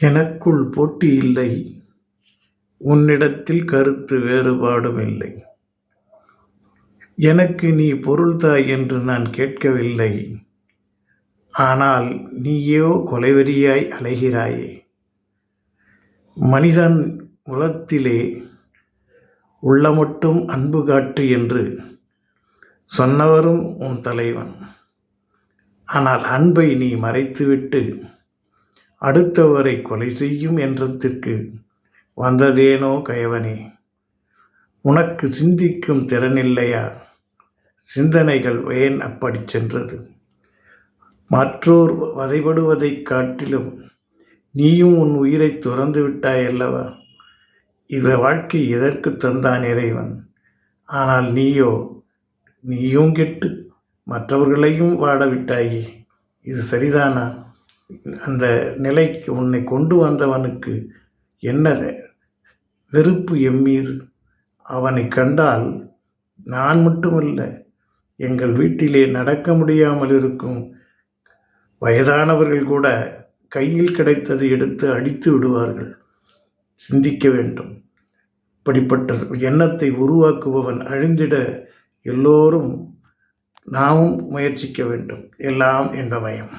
எனக்குள் போட்டி இல்லை. உன்னிடத்தில் கருத்து வேறுபாடும் இல்லை எனக்கு நீ பொருள்தா என்று நான் கேட்கவில்லை. ஆனால் நீயோ கொலைவெறியாய் அலைகிறாயே. மனிதன் உலத்திலே உள்ளமட்டும் அன்பு காட்டு என்று சொன்னவரும் உன் தலைவன். ஆனால் அன்பை நீ மறைத்துவிட்டு அடுத்தவரை கொலை செய்யும் என்றத்திற்கு வந்ததேனோ கயவனே? உனக்கு சிந்திக்கும் திறனில்லையா சிந்தனைகள் ஏன் அப்படி சென்றது? மற்றோர் வதைபடுவதைக் காட்டிலும் நீயும் உன் உயிரை துறந்து விட்டாய் அல்லவா? இந்த வாழ்க்கை எதற்கு தந்தான் இறைவன்? ஆனால் நீயோ நீயும் கெட்டு மற்றவர்களையும் வாடவிட்டாயே இது சரிதானா? அந்த நிலைக்கு உன்னை கொண்டு வந்தவனுக்கு என்ன வெறுப்பு எம்மீது அவனை கண்டால் நான் மட்டுமல்ல எங்கள் வீட்டிலே நடக்க முடியாமல் இருக்கும் வயதானவர்கள் கூட கையில் கிடைத்தது எடுத்து அடித்து விடுவார்கள். சிந்திக்க வேண்டும். இப்படிப்பட்ட எண்ணத்தை உருவாக்குபவன் அழிந்திட எல்லோரும் நாமும் முயற்சிக்க வேண்டும். எல்லாம் என்பமயம்